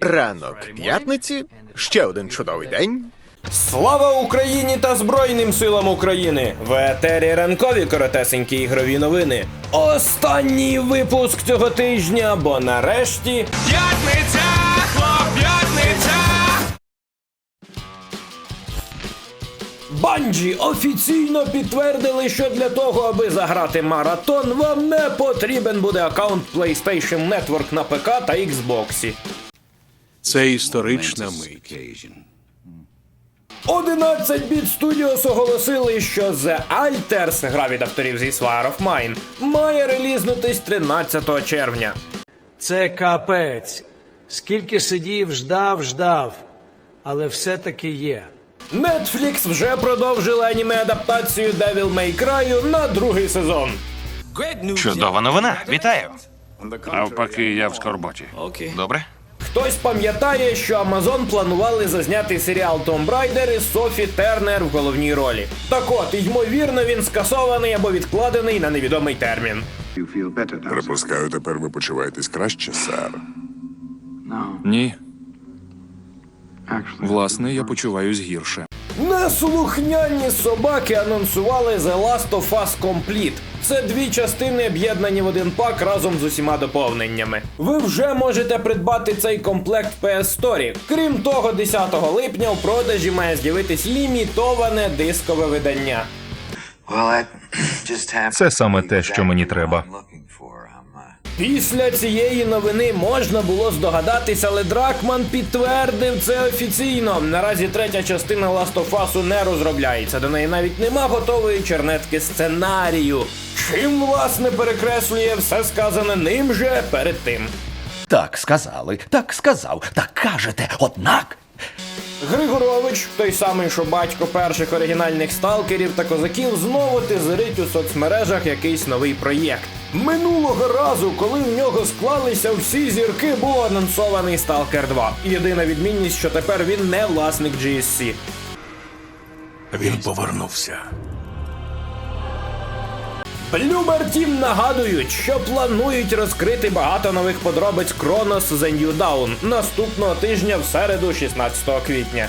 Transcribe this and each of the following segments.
Ранок п'ятниці, ще один чудовий день. Слава Україні та Збройним силам України! В етері ранкові коротесенькі ігрові новини. Останній випуск цього тижня, бо нарешті П'ятниця, хлоп! Банджі офіційно підтвердили, що для того, аби заграти маратон, вам не потрібен буде аккаунт PlayStation Network на ПК та Xbox. Це історична мить. 11 біт Studios оголосили, що The Alters, гра від авторів зі Spire of Mine, має релізнутись 13 червня. Це капець. Скільки сидів, ждав, ждав. Але все-таки є. Netflix вже продовжили аніме-адаптацію Devil May Cry на другий сезон. Чудова новина, вітаю. Навпаки, я в скорботі. Добре? Хтось пам'ятає, що Amazon планували зазняти серіал Tomb Raider із Софі Тернер в головній ролі. Так от, ймовірно, він скасований або відкладений на невідомий термін. Припускаю, тепер ви почуваєтесь краще, сер. Ні. Власне, я почуваюсь гірше. Неслухняні собаки анонсували The Last of Us Complete. Це дві частини об'єднані в один пак разом з усіма доповненнями. Ви вже можете придбати цей комплект в PS Store. Крім того, 10 липня у продажі має з'явитись лімітоване дискове видання. Це саме те, що мені треба. Після цієї новини можна було здогадатись, але Дракман підтвердив це офіційно. Наразі третя частина Last of Us не розробляється. До неї навіть нема готової чернетки сценарію. Чим власне перекреслює все сказане ним же перед тим. Так сказали, так сказав, так кажете, однак. Григорович, той самий, що батько перших оригінальних сталкерів та козаків, знову тизерить у соцмережах якийсь новий проєкт. Минулого разу, коли в нього склалися всі зірки, був анонсований Stalker 2. Єдина відмінність, що тепер він не власник GSC. Він повернувся. Bloober Team нагадують, що планують розкрити багато нових подробиць Chronos The New Dawn наступного тижня в середу, 16 квітня.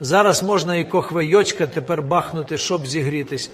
Зараз можна і кохвейочка тепер бахнути, щоб зігрітись.